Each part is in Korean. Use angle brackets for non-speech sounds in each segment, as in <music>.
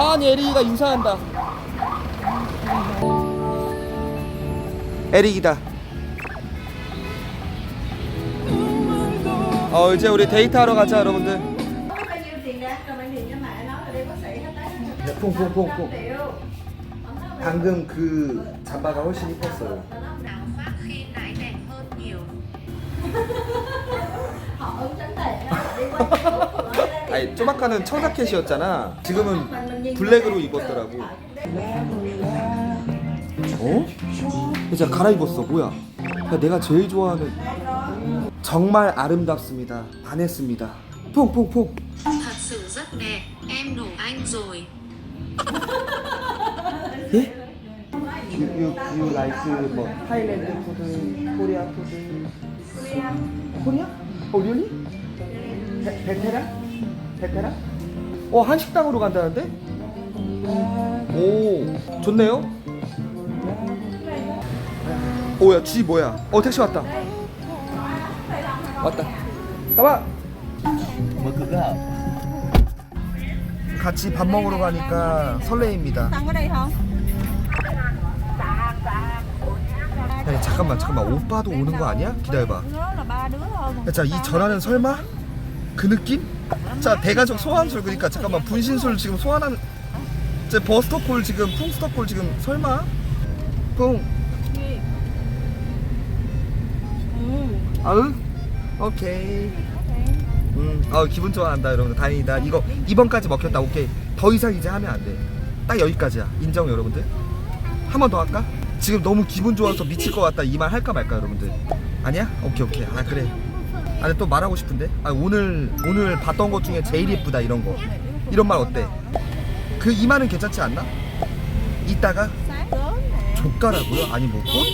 하은이 에릭이가 인사한다. 에릭이다. 어 이제 우리 데이트하러 가자 여러분들. 네, 퐁퐁퐁퐁. 방금 그 잠바가 훨씬 이뻤어요. 아니 쪼마카는 청자켓이었잖아. 지금은 블랙으로 입었더라고. 어? 진짜 갈아입었어. 뭐야? 야, 내가 제일 좋아하는 정말 아름답습니다. 반했습니다. 퐁퐁퐁. thật sự rất đẹp em nổ anh rồi 예? You, you, you like 뭐 타일랜드 푸드, 코리아 푸드. 코리아? 어, really? 베, 베테랑? 베테랑? 어, 한식당으로 간다는데? 오, 좋네요. 오야, 쥐 뭐야? 어, 택시 왔다. 왔다. 가봐. 같이 밥 먹으러 가니까 설레입니다. 아니 잠깐만 잠깐만 오빠도 오는 거 아니야? 기다려봐 Nó là ba đứa thôi. 자이 전화는 설마 그 느낌? 자 대가족 소환술 그러니까 잠깐만 분신술 지금 소환한 제 버스터콜 지금 풍스터콜 지금 설마? 풍 Ừ. 아응 오케이. 음어 기분 좋아한다 여러분들. 다행이다. 이거 이번까지 먹혔다. 오케이. 더 이상 이제 하면 안돼딱 여기까지야. 인정 여러분들? 한 번 더 할까? 지금 너무 기분 좋아서 미칠 것 같다. 이 말 할까 말까 여러분들? 아니야? 오케이 오케이. 아 그래 아 근데 또 말하고 싶은데 아 오늘 오늘 봤던 것 중에 제일 예쁘다 이런 거 이런 말 어때? 그이 말은 괜찮지 않나? 이따가. 족가라고요? 아니 뭐 꽃?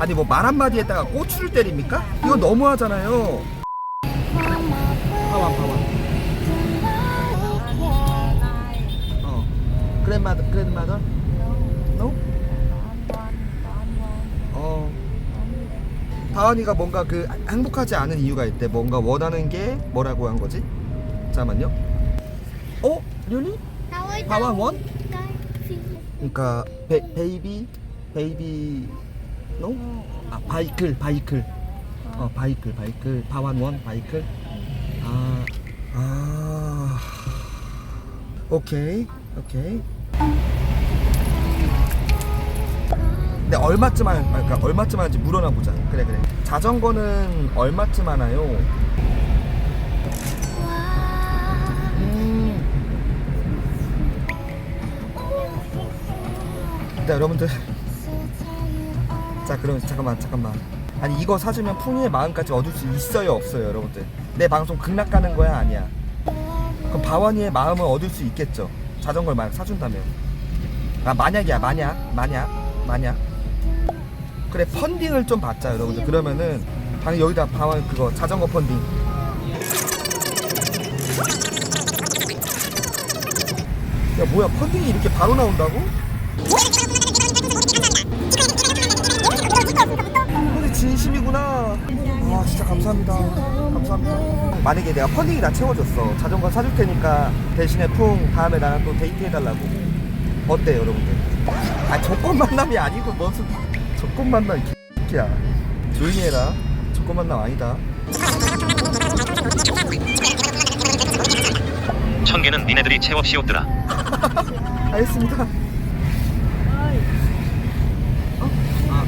아니 뭐 말 한마디에다가 고추를 때립니까? 이건 너무하잖아요 파완 파완 어 그랜마더 그랜마더? No? 어 다원이가 뭔가 그 행복하지 않은 이유가 있대 뭔가 원하는 게 뭐라고 한 거지? 잠깐만요 어? really? 파완 원? 그러니까 베, 베이비 베이비 노? 아 바이클 바이클 어 바이클 바이클 파완 원 바이클 아, 아 오케이 오케이 근데 얼마쯤 하, 아, 그러니까 얼마쯤 하는지 물어나 보자. 그래 그래. 자전거는 얼마쯤 하나요? 음. 일단 여러분들. 자 그럼 잠깐만 잠깐만. 아니 이거 사주면 풍이의 마음까지 얻을 수 있어요 없어요 여러분들? 내 방송 극락 가는 거야 아니야? 그럼 바원이의 마음을 얻을 수 있겠죠? 자전거를 만약 사준다면. 아 만약이야 만약 만약 만약 그래 펀딩을 좀 받자 여러분들 그러면은 방금 여기다 바원 그거 자전거 펀딩 야 뭐야 펀딩이 이렇게 바로 나온다고? 근데 진심이구나. 와 진짜 감사합니다. 감사합니다. 만약에 내가 펀딩이 다 채워줬어. 자전거 사줄 테니까 대신에 풍 다음에 나랑 또 데이트 해달라고. 어때 여러분들? 아 조건 만남이 아니고 무슨 조건 만남 이 X야. 조용히 해라. 조건 만남 아니다. 천 개는 니네들이 채워씌웠더라. <laughs> 알겠습니다. 어? 아.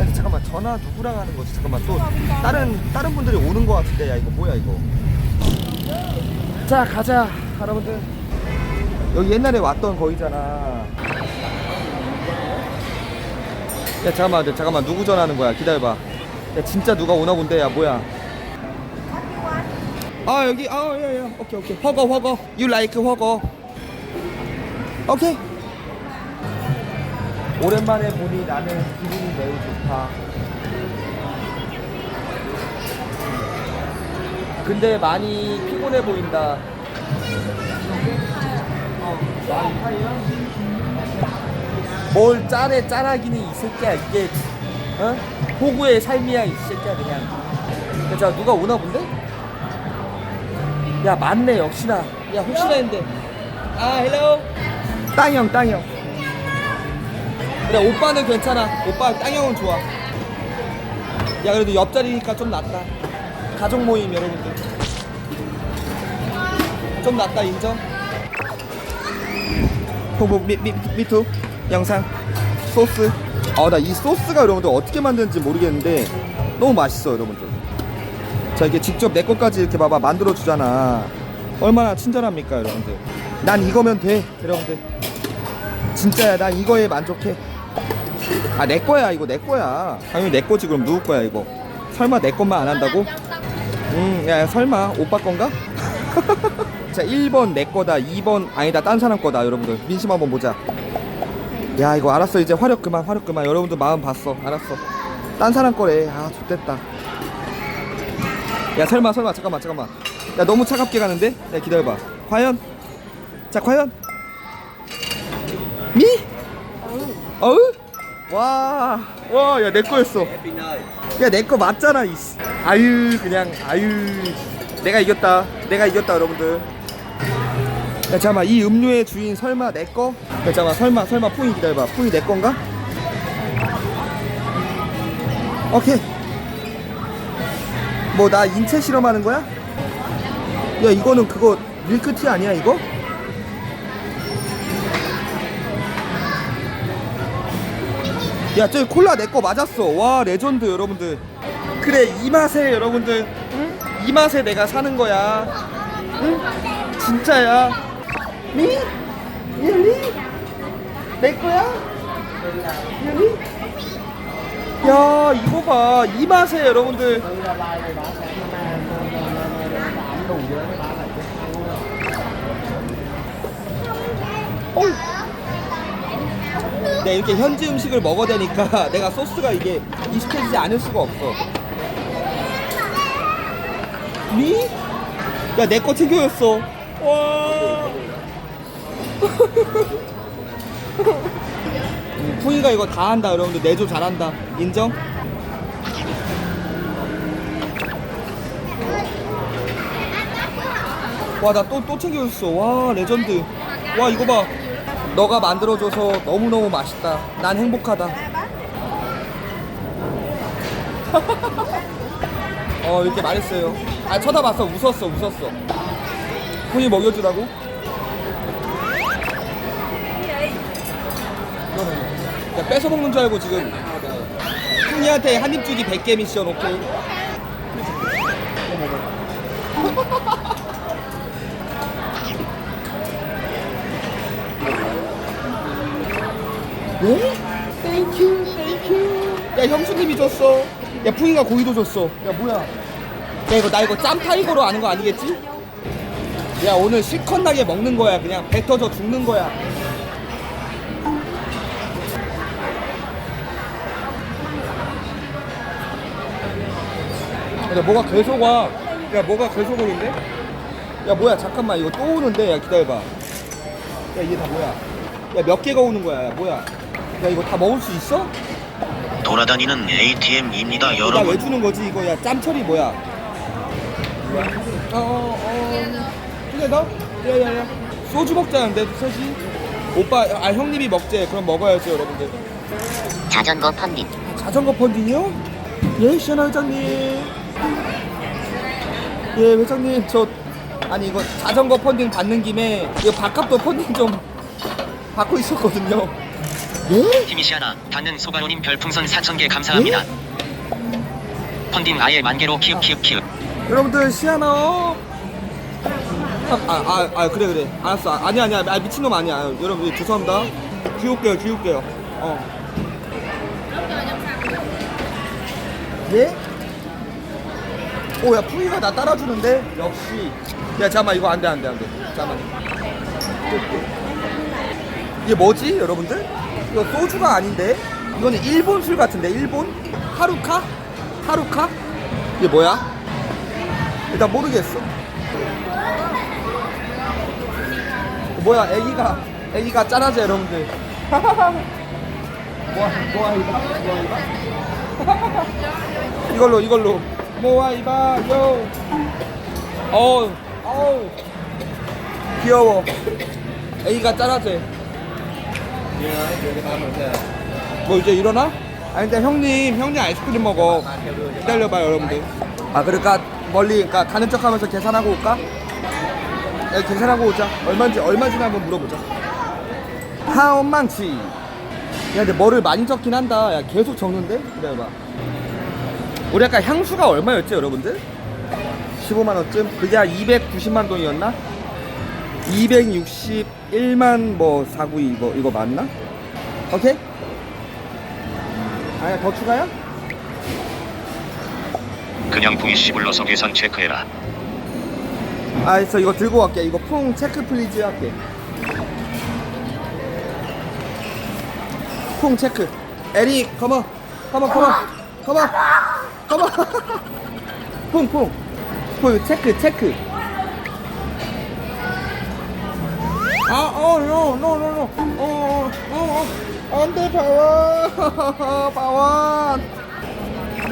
야, 잠깐만 전화 누구랑 하는 거지? 잠깐만 또 다른 다른 분들이 오는 거 같은데 야 이거 뭐야 이거? 자 가자 여러분들 여기 옛날에 왔던 거이잖아. 야 잠깐만 잠깐만. 누구 전화하는 거야? 기다려봐. 야 진짜 누가 오나 본데 야 뭐야? 아 여기 아야야. 오케이 오케이. 허거 허거. You like 허거. 오케이. 오랜만에 보니 나는 기분이 매우 좋다. 근데 많이 피곤해 보인다 뭘 짠해 짠하기는 이 새끼야. 이게 어? 호구의 삶이야 이 새끼야 그냥. 자 누가 오나 본데? 야 맞네 역시나. 야 혹시나 했는데. 아 헬로 땅형 땅형. 그래 오빠는 괜찮아. 오빠 땅형은 좋아. 야 그래도 옆자리니까 좀 낫다. 가족 모임 여러분들. 좀 낫다 인정? 홍보 미, 미, 미투 영상? 소스? 아 나 이 소스가 여러분들 어떻게 만드는지 모르겠는데 너무 맛있어 여러분들. 자 이게 직접 내 것까지 이렇게 봐봐. 만들어 주잖아. 얼마나 친절합니까 여러분들. 난 이거면 돼 여러분들. 진짜야 난 이거에 만족해. 아 내 거야 이거 내 거야. 당연히 내 거지 그럼 누구 거야 이거? 설마 내 것만 안 한다고? 음야 야, 설마? 오빠 건가? <laughs> 자 1번 내 거다 2번 아니다 딴 사람 거다 여러분들. 민심 한번 보자 야 이거 알았어. 이제 화력 그만 화력 그만. 여러분들 마음 봤어. 알았어. 딴 사람 거래. 아 좋됐다. 야 설마 설마. 잠깐만 잠깐만. 야 너무 차갑게 가는데? 야 기다려봐. 과연? 자 과연? 미? 어우? 와와야 내 거였어. 야 내 거 맞잖아 이씨. 아유 그냥 아유. 내가 이겼다. 내가 이겼다 여러분들. 야 잠깐만. 이 음료의 주인 설마 내 거? 야 잠깐만 설마 설마 풍이 기다려봐 풍이 내 건가? 오케이 뭐 나 인체 실험하는 거야? 야 이거는 그거 밀크티 아니야 이거? 야 저기 콜라 내 거 맞았어 와 레전드 여러분들 그래 이 맛에 여러분들 응? 이 맛에 내가 사는 거야 응? 진짜야 미? really? 내 거야? really? 야 이거 봐 이 맛에 여러분들. 내가 이렇게 현지 음식을 먹어대니까 <laughs> 내가 소스가 이게 익숙해지지 않을 수가 없어 미? 야내 거 챙겨줬어 와 음, <laughs> 푸이가 이거 다 한다. 여러분들 내조 잘한다. 인정? 와 나 또 또 챙겨줬어. 와 레전드. 와 이거 봐. 너가 만들어줘서 너무너무 맛있다. 난 행복하다. <laughs> 어 이렇게 말했어요. 아 쳐다봤어. 웃었어 웃었어. 푸이 먹여주라고? 야, 뺏어 먹는 줄 알고 지금 푸니한테 한입 주기 100개 미션 오케이. 네? 땡큐 땡큐 야 형수님이 줬어. 야 푸이가 고기도 줬어. 야 뭐야? 야 이거 나 이거 짬 타이거로 아는 거 아니겠지? 야 오늘 실컷 나게 먹는 거야. 그냥 뱉어져 죽는 거야 야 뭐가 계속 와. 야 뭐가 계속 오는데? 야 뭐야 잠깐만 이거 또 오는데 야 기다려봐. 야 이게 다 뭐야? 야 몇 개가 오는 거야? 야 뭐야? 야 이거 다 먹을 수 있어? 돌아다니는 ATM입니다 나왜 여러분 주는 거지 이거? 야 짬처리 뭐야? 뭐야? 어 어 어. 그래 너? 야 야 야. 소주 먹자는데 셋이? 오빠 아 형님이 먹재. 그럼 먹어야지 여러분들. 자전거 펀딩 자전거 펀딩이요? 예, 시연아 회장님. 예, 회장님, 저, 아니, 이거 자전거 펀딩 받는 김에, 이거 밥값도 펀딩 좀 <laughs> 받고 있었거든요. 예? 티미시아나 닿는 소가로님 별풍선 4,000개 감사합니다 펀딩 아예 만개로 키읔 키읔 키읔 여러분들, 시연아. 아, 아, 아, 아, 그래, 그래. 알았어. 아, 아니야, 아니야. 아, 미친놈 아니야. 아, 여러분, 죄송합니다. 기울게요, 기울게요. 어. 예? 오, 야, 푸이가 나 따라주는데? 역시. 야, 잠깐만, 이거 안 돼, 안 돼, 안 돼. 잠깐만. 이게 뭐지, 여러분들? 이거 소주가 아닌데? 이거는 일본 술 같은데, 일본? 하루카? 하루카? 이게 뭐야? 일단 모르겠어. 뭐야, 애기가, 애기가 짠하지, 여러분들. 뭐야, 뭐야, 이거? 뭐야, 이거? 이걸로 이걸로 모아이바 요 어우 어우 귀여워 A가 짜라제. 뭐 이제 일어나? 아니 근데 형님 형님 아이스크림 먹어. 기다려봐요 여러분들. 아 그러니까 멀리 그러니까 가는 척하면서 계산하고 올까? 야, 계산하고 오자. 얼마인지 얼마인지 한번 물어보자. 하엄망치. 야 근데 뭐를 많이 적긴 한다. 야 계속 적는데? 기다려봐. 우리 아까 향수가 얼마였지 여러분들? 15만 원쯤? 그게 한 290만 동이었나? 261만 뭐 사구 이거 이거 맞나? 오케이? 아야 더 추가요? 그냥 풍이 씨불러서 계산 체크해라. 아, 저 이거 들고 갈게. 이거 풍 체크 플리즈 할게. 풍 체크. 에릭, 컴온. 컴온, 컴온. 컴온. 컴온. 풍, 풍. 풍 체크, 체크. 아, 어, no, no, no, no. 어, 어, 어. 안 돼, 바완. 바완.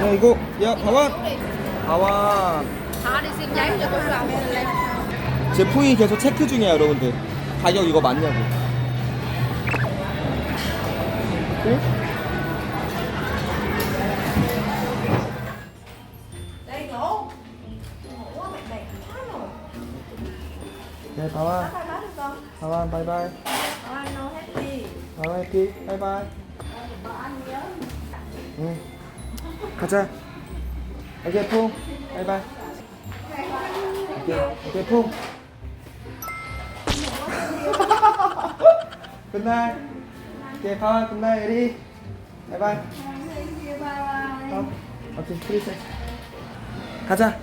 야, 이거, 야, 바완. 바완. 제품이 계속 체크 중이야 여러분들 가격 이거 맞냐고 응? 네 con 바완 바이바이. bye no happy 바완 해피. 바이바이. nhớ 응. 가자. 오케이 풍 바이바이. 오케이 오케이 풍 굿나잇 오케이 바완 굿나잇 에리 바이바이 bye 어, 오케이 프리셋 가자